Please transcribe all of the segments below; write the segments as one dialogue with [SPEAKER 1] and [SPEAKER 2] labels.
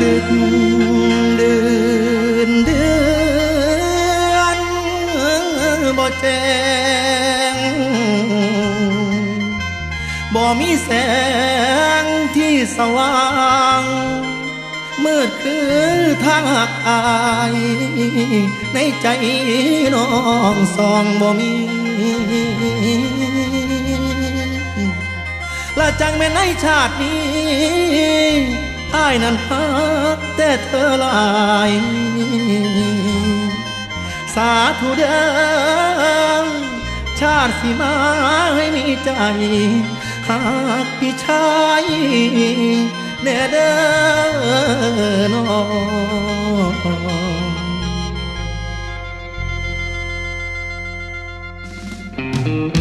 [SPEAKER 1] เดือนเดือนบ่แจ้งบ่มีแสงที่สว่างมืดคือทางหักอาย ในใจน้องสองบ่มีละจังแม่นในชาตินี้อายนั้นฮักแต่ เธอหลายสาธุเด้อชาติสิมาให้มีใจหากพี่ชายแน่เด้อน้อง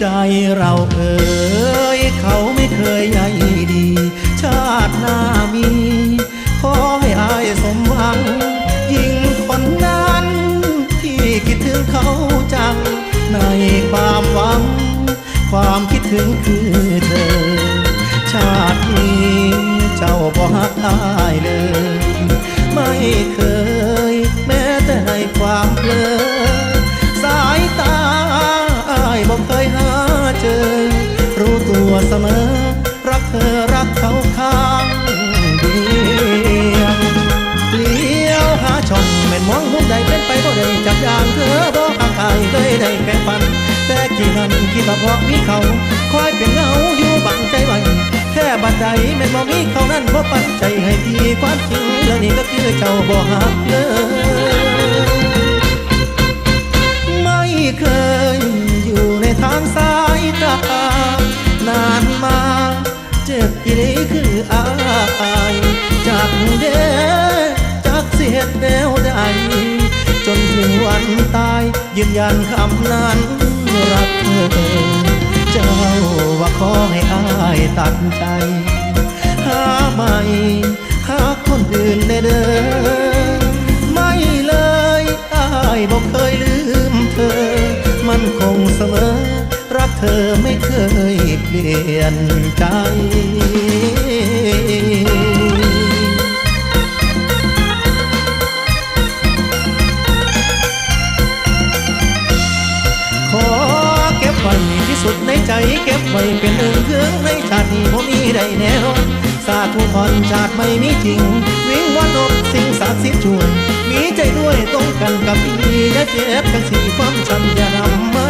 [SPEAKER 1] ใจเราเอ่ยเขาไม่เคยใยดี ชาติหน้ามี ขอให้อายสมหวัง ยิ่งคนนั้น ที่คิดถึงเขาจัง ในความหวัง ความคิดถึงคือเธอ ชาตินี้เจ้าบ่ฮักอายเลย เสมอ รักเธอรักเขาข้างเดียวเลี้ยวหาช่องแม่นมองมุมใดเป็นไปบ่ได้จับยางเธอบอกห่างกายเคยได้แค่ฝัน แต่กี่นั้นคิดว่าเพาะมีเขา คอยเป็นเงาอยู่บังใจไว้แค่บัดใดแม่นบ่มีเขานั้นบ่ปันใจให้พี่ความจริงแล้วนี่ก็คือเจ้าบ่หักเลย อีหลีคืออายจากเด้จากเสียดแนวใดจนถึงวันตาย ยืนยันคำนั้นรักเธอเจ้าว่าขอให้อายตัดใจ หาใหม่หาคนอื่นได้เด้อไม่เลยอายบอกเคยลืมเธอ มันคงเสมอ เธอไม่เคยเปลี่ยนใจขอเก็บไว้ที่สุดในใจเก็บไว้เป็นหนึ่งเครื่องในชาตินี้ผมมีได้แน่นอนสาธุพรชาติไม่มีจริง วิ่งวันอบสิ่งศักดิ์สิทธิ์ช่วยมีใจด้วยตรงกันกับพี่อย่าเจ็บกันสีความช้ำอย่านำมา